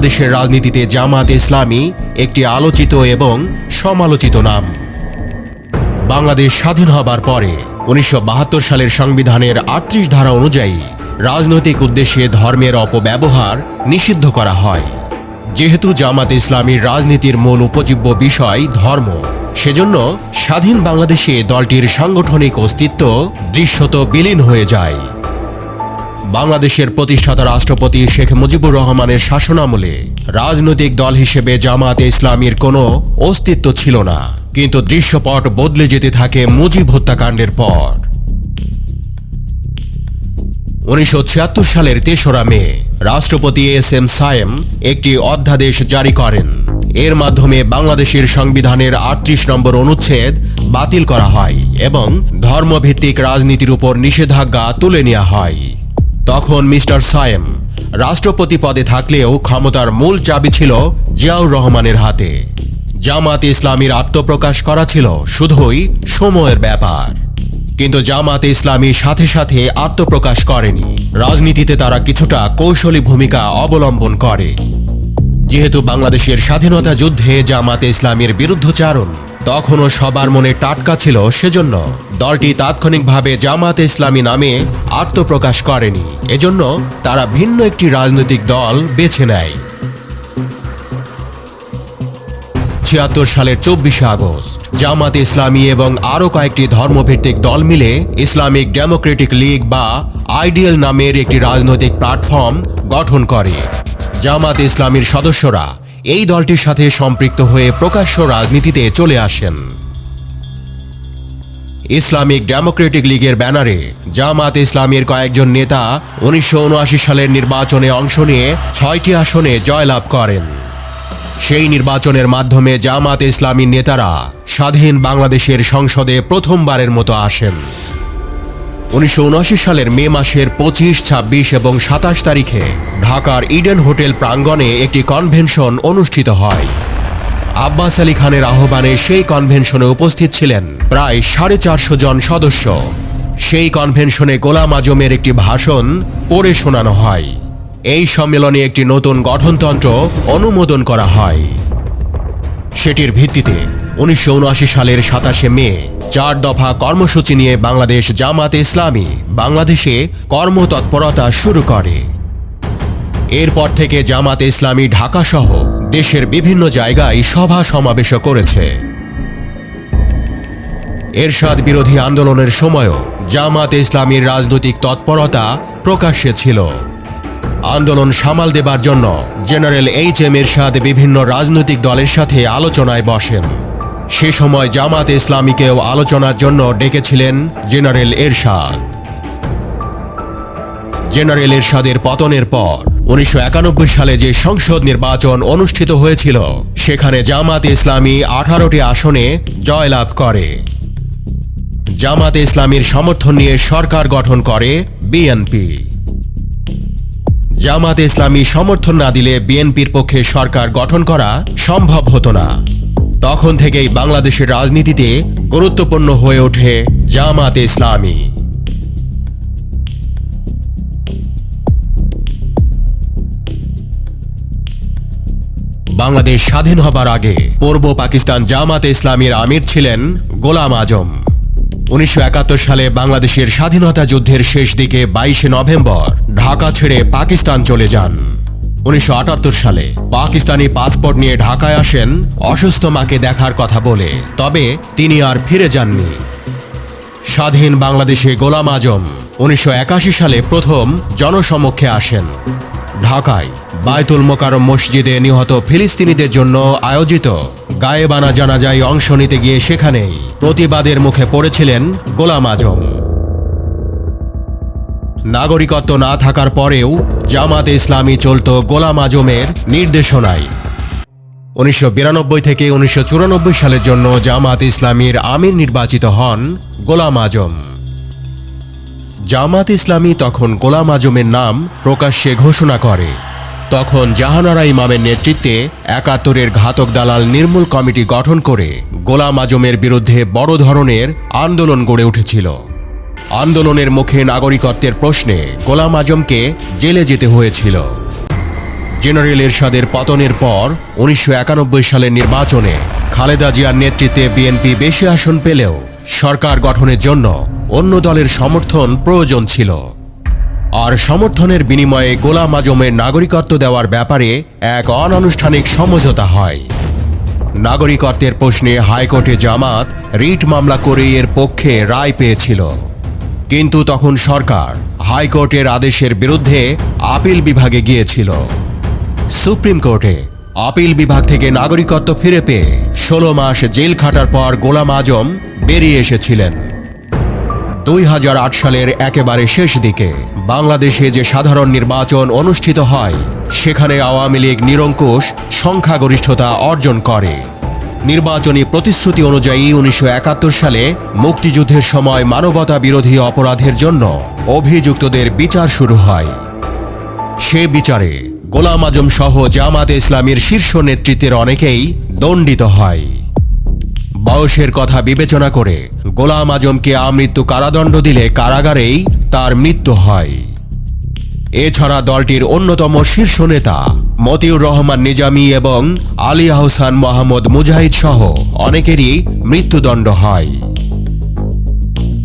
বাংলাদেশের রাজনীতিতে জামাত ইসলামী একটি আলোচিত এবং সমালোচিত নাম। বাংলাদেশ স্বাধীন হবার পরে উনিশশো বাহাত্তর সালের সংবিধানের আটত্রিশ ধারা অনুযায়ী রাজনৈতিক উদ্দেশ্যে ধর্মের অপব্যবহার নিষিদ্ধ করা হয়। যেহেতু জামাত ইসলামীর রাজনীতির মূল উপজীব্য বিষয় ধর্ম, সেজন্য স্বাধীন বাংলাদেশে দলটির সাংগঠনিক অস্তিত্ব দৃশ্যত বিলীন হয়ে যায়। বাংলাদেশের প্রতিষ্ঠাতা রাষ্ট্রপতি শেখ মুজিবুর রহমানের শাসনামলে রাজনৈতিক দল হিসেবে জামাতে ইসলামীর কোনো অস্তিত্ব ছিল না। কিন্তু দৃশ্যপট বদলে যেতে থাকে মুজিব হত্যাকাণ্ডের পর। উনিশশো ছিয়াত্তর সালের তেসরা মে, রাষ্ট্রপতি এস এম সায়েম একটি অধ্যাদেশ জারি করেন। এর মাধ্যমে বাংলাদেশের সংবিধানের আটত্রিশ নম্বর অনুচ্ছেদ বাতিল করা হয় এবং ধর্মভিত্তিক রাজনীতির উপর নিষেধাজ্ঞা তুলে নেওয়া হয়। তখন মিস্টার সায়েম রাষ্ট্রপতি পদে থাকলেও ক্ষমতার মূল চাবি ছিল জিয়াউর রহমানের হাতে। জামাত ইসলামীর আত্মপ্রকাশ করা ছিল শুধুই সময়ের ব্যাপার। কিন্তু জামাতে ইসলামী সাথে সাথে আত্মপ্রকাশ করেনি। রাজনীতিতে তারা কিছুটা কৌশলী ভূমিকা অবলম্বন করে। যেহেতু বাংলাদেশের স্বাধীনতা যুদ্ধে জামাতে ইসলামীর বিরুদ্ধচারণ তখনও সবার মনে টাটকা ছিল সেজন্য দলটি তাৎক্ষণিকভাবে জামাত ইসলামী নামে আত্মপ্রকাশ করেনি। এজন্য তারা ভিন্ন একটি রাজনৈতিক দল বেছে নেয়। ছিয়াত্তর সালের চব্বিশে আগস্ট, জামাত ইসলামী এবং আরও কয়েকটি ধর্মভিত্তিক দল মিলে ইসলামিক ডেমোক্রেটিক লীগ বা আইডিয়াল নামের একটি রাজনৈতিক প্ল্যাটফর্ম গঠন করে। জামাত ইসলামীর সদস্যরা এই দলটির সাথে সম্পৃক্ত হয়ে প্রকাশ্য রাজনীতিতে চলে আসেন। ইসলামিক ডেমোক্রেটিক লীগের ব্যানারে জামাত ইসলামীর কয়েকজন নেতা উনিশশো সালের নির্বাচনে অংশ নিয়ে ছয়টি আসনে জয়লাভ করেন। সেই নির্বাচনের মাধ্যমে জামাত ইসলামী নেতারা স্বাধীন বাংলাদেশের সংসদে প্রথমবারের মতো আসেন। উনিশশো উনআশি সালের মে মাসের পঁচিশ, ছাব্বিশ এবং সাতাশ তারিখে ঢাকার ইডেন হোটেল প্রাঙ্গণে একটি কনভেনশন অনুষ্ঠিত হয়। আব্বাস আলী খানের আহ্বানে সেই কনভেনশনে উপস্থিত ছিলেন প্রায় সাড়ে চারশো জন সদস্য। সেই কনভেনশনে গোলাম আজমের একটি ভাষণ পড়ে শোনানো হয়। এই সম্মেলনে একটি নতুন গঠনতন্ত্র অনুমোদন করা হয়। সেটির ভিত্তিতে উনিশশো উনআশি সালের সাতাশে মে, চার দফা কর্মসূচি নিয়ে বাংলাদেশ জামাতে ইসলামী বাংলাদেশে কর্মতৎপরতা শুরু করে। এরপর থেকে জামাতে ইসলামী ঢাকাসহ দেশের বিভিন্ন জায়গায় সভা সমাবেশ করেছে। এরশাদ বিরোধী আন্দোলনের সময়ও জামাতে ইসলামীর রাজনৈতিক তৎপরতা প্রকাশ্যে ছিল। আন্দোলন সামাল দেবার জন্য জেনারেল এইচ এম এরশাদ বিভিন্ন রাজনৈতিক দলের সাথে আলোচনায় বসেন। সে সময় জামাত ইসলামীকেও আলোচনার জন্য ডেকেছিলেন জেনারেল এরশাদ। জেনারেল এরশাদের পতনের পর উনিশশো একানব্বই সালে যে সংসদ নির্বাচন অনুষ্ঠিত হয়েছিল, সেখানে জামাত ইসলামী আঠারোটি আসনে জয়লাভ করে। জামাত ইসলামীর সমর্থন নিয়ে সরকার গঠন করে বিএনপি। জামাত ইসলামী সমর্থন না দিলে বিএনপির পক্ষে সরকার গঠন করা সম্ভব হতো না। তখন থেকেই বাংলাদেশের রাজনীতিতে গুরুত্বপূর্ণ হয়ে ওঠে জামাত ইসলামী। বাংলাদেশ স্বাধীন হবার আগে পূর্ব পাকিস্তান জামাতে ইসলামীর আমির ছিলেন গোলাম আজম। উনিশশো একাত্তর সালে বাংলাদেশের স্বাধীনতা যুদ্ধের শেষ দিকে বাইশে নভেম্বর ঢাকা ছেড়ে পাকিস্তান চলে যান। উনিশশো আটাত্তর সালে পাকিস্তানি পাসপোর্ট নিয়ে ঢাকায় আসেন, অসুস্থ মাকে দেখার কথা বলে, তবে তিনি আর ফিরে যাননি। স্বাধীন বাংলাদেশে গোলাম আজম উনিশশো একাশি সালে প্রথম জনসমক্ষে আসেন। ঢাকায় বায়তুল মোকারম মসজিদে নিহত ফিলিস্তিনিদের জন্য আয়োজিত গায়েবানা জানাজায় অংশ নিতে গিয়ে সেখানেই প্রতিবাদের মুখে পড়েছিলেন গোলাম আজম। নাগরিকত্ব না থাকার পরেও জামাতে ইসলামী চলত গোলাম আজমের নির্দেশনায়। উনিশশো বিরানব্বই থেকে উনিশশো চুরানব্বই সালের জন্য জামাত ইসলামীর আমির নির্বাচিত হন গোলাম আজম। জামাত ইসলামী তখন গোলাম আজমের নাম প্রকাশ্যে ঘোষণা করে। তখন জাহানারা ইমামের নেতৃত্বে একাত্তরের ঘাতক দালাল নির্মূল কমিটি গঠন করে গোলাম আজমের বিরুদ্ধে বড় ধরনের আন্দোলন গড়ে উঠেছিল। আন্দোলনের মুখে নাগরিকত্বের প্রশ্নে গোলাম আজমকে জেলে যেতে হয়েছিল। জেনারেল এরশাদের পতনের পর উনিশশো একানব্বই সালের নির্বাচনে খালেদা জিয়ার নেতৃত্বে বিএনপি বেশি আসন পেলেও সরকার গঠনের জন্য অন্য দলের সমর্থন প্রয়োজন ছিল। আর সমর্থনের বিনিময়ে গোলাম আজমের নাগরিকত্ব দেওয়ার ব্যাপারে এক অনানুষ্ঠানিক সমঝোতা হয়। নাগরিকত্বের প্রশ্নে হাইকোর্টে জামাত রিট মামলা করে এর পক্ষে রায় পেয়েছিল। কিন্তু তখন সরকার হাইকোর্টের আদেশের বিরুদ্ধে আপিল বিভাগে গিয়েছিল। সুপ্রিম কোর্টে আপিল বিভাগ থেকে নাগরিকত্ব ফিরে পেয়ে ষোলো মাস জেল খাটার পর গোলাম আজম বেরিয়ে এসেছিলেন। দুই হাজার আট সালের একেবারে শেষ দিকে বাংলাদেশে যে সাধারণ নির্বাচন অনুষ্ঠিত হয়, সেখানে আওয়ামী লীগ নিরঙ্কুশ সংখ্যাগরিষ্ঠতা অর্জন করে। নির্বাচনী প্রতিশ্রুতি অনুযায়ী উনিশশো একাত্তর সালে মুক্তিযুদ্ধের সময় মানবতা বিরোধী অপরাধের জন্য অভিযুক্তদের বিচার শুরু হয়। সে বিচারে গোলাম আজম সহ জামাতে ইসলামের শীর্ষ নেতৃত্বের অনেকেই দণ্ডিত হয়। বয়সের কথা বিবেচনা করে গোলাম আজমকে আমৃত্যু কারাদণ্ড দিলে কারাগারেই তার মৃত্যু হয়। এছাড়া দলটির অন্যতম শীর্ষ নেতা মতিউর রহমান নিজামী এবং আলী আহসান মোহাম্মদ মুজাহিদ সহ অনেকেরই মৃত্যুদণ্ড হয়।